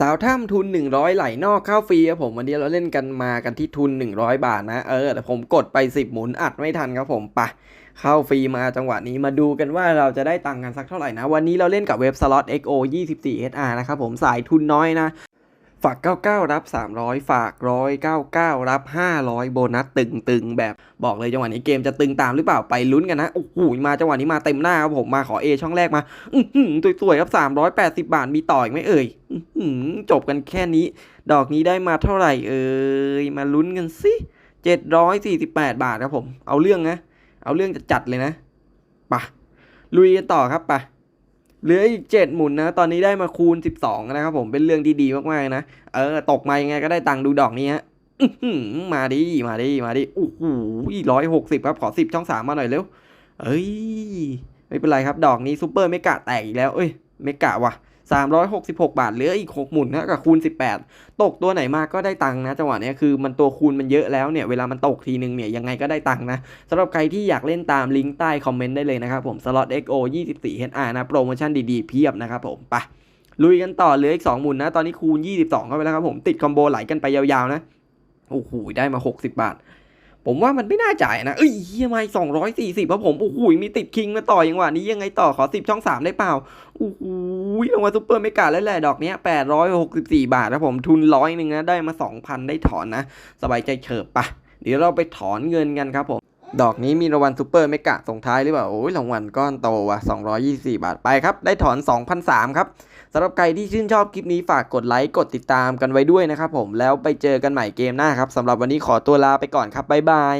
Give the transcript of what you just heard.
สาวถ้ำทุน 100 ไหลนอกเข้าฟรีครับผมวันนี้เราเล่นกันมากันที่ทุน 100 บาทนะเออแต่ผมกดไป 10 หมุนอัดไม่ทันครับผมปะเข้าฟรีมาจังหวะนี้มาดูกันว่าเราจะได้ตังค์กันสักเท่าไหร่นะ วันนี้เราเล่นกับเว็บ slot xo 24 hr นะครับผมสายทุนน้อยนะฝาก 99 รับ 300 ฝาก 199 รับ 500 โบนัสตึงๆ แบบบอกเลยจังหวะนี้เกมจะตึงตามหรือเปล่าไปลุ้นกันนะโอ้โหมาจังหวะนี้มาเต็มหน้าครับผมมาขอ A ช่องแรกมา อื้อหือสวยๆครับ 380 บาทมีต่ออีกไหมเอ่ย จบกันแค่นี้ ดอกนี้ได้มาเท่าไหร่เอ่ยมาลุ้นกันสิ748บาทครับผม เอาเรื่องนะ เอาเรื่องจะจัดเลยนะปะลุยกันต่อครับปะเหลืออีก7หมุนนะ ตอนนี้ได้มาคูณ12นะครับผมเป็นเรื่องที่ดีมากๆนะเออ ตกมายังไงก็ได้ตังค์ดูดอกนี้ฮะมาดิมาดิมาดิโอ้โหร้อยหกสิบครับขอสิบช่องสามมาหน่อยเร็วเอ้ยไม่เป็นไรครับ ดอกนี้ซูเปอร์เมกะแตกอีกแล้ว เอ้ยเมกะว่ะ 366 บาทเหลืออีก 6 หมุนนะกับคูณ 18 ตกตัวไหนมาก็ได้ตังค์นะจังหวะนี้คือมันตัวคูณมันเยอะแล้วเนี่ยเวลามันตกทีนึงเนี่ยยังไงก็ได้ตังค์นะสำหรับใครที่อยากเล่นตามลิงก์ใต้คอมเมนต์ได้เลยนะครับผม slot xo 24 hr นะโปรโมชั่นดีๆเพียบนะครับผมไปลุยกันต่อเหลืออีก 2 หมุนนะ ตอนนี้คูณ 22 เข้าไปแล้วครับผม ติดคอมโบไหลกันไปยาวๆนะ โอ้โห ได้มา 60 บาท ผมว่ามันไม่น่าจ่ายนะ เอ้ยเฮียไม่สองร้อยสี่สิบครับผม โอ้โห มีติดคิงมาต่อยังวะนี้ยังไงต่อขอสิบช่องสามได้เปล่า โอ้โหลงมาซุปเปอร์ไมกาแล้วแหละดอกเนี้ยแปดร้อยหกสิบสี่บาทครับผม ทุนร้อยหนึ่งนะ ได้มาสองพันได้ถอนนะ สบายใจเฉิบปะ เดี๋ยวเราไปถอนเงินกันครับผม ดอกนี้มีรางวัลซูเปอร์เมกะส่งท้ายหรือเปล่า โอ้ยรางวัลก้อนโตว่ะ224 บาทไปครับ ได้ถอน 2,003ครับสำหรับใครที่ชื่นชอบคลิปนี้ฝากกดไลค์ กดติดตามกันไว้ด้วยนะครับผมแล้วไปเจอกันใหม่เกมหน้าครับสำหรับวันนี้ขอตัวลาไปก่อนครับบ๊ายบาย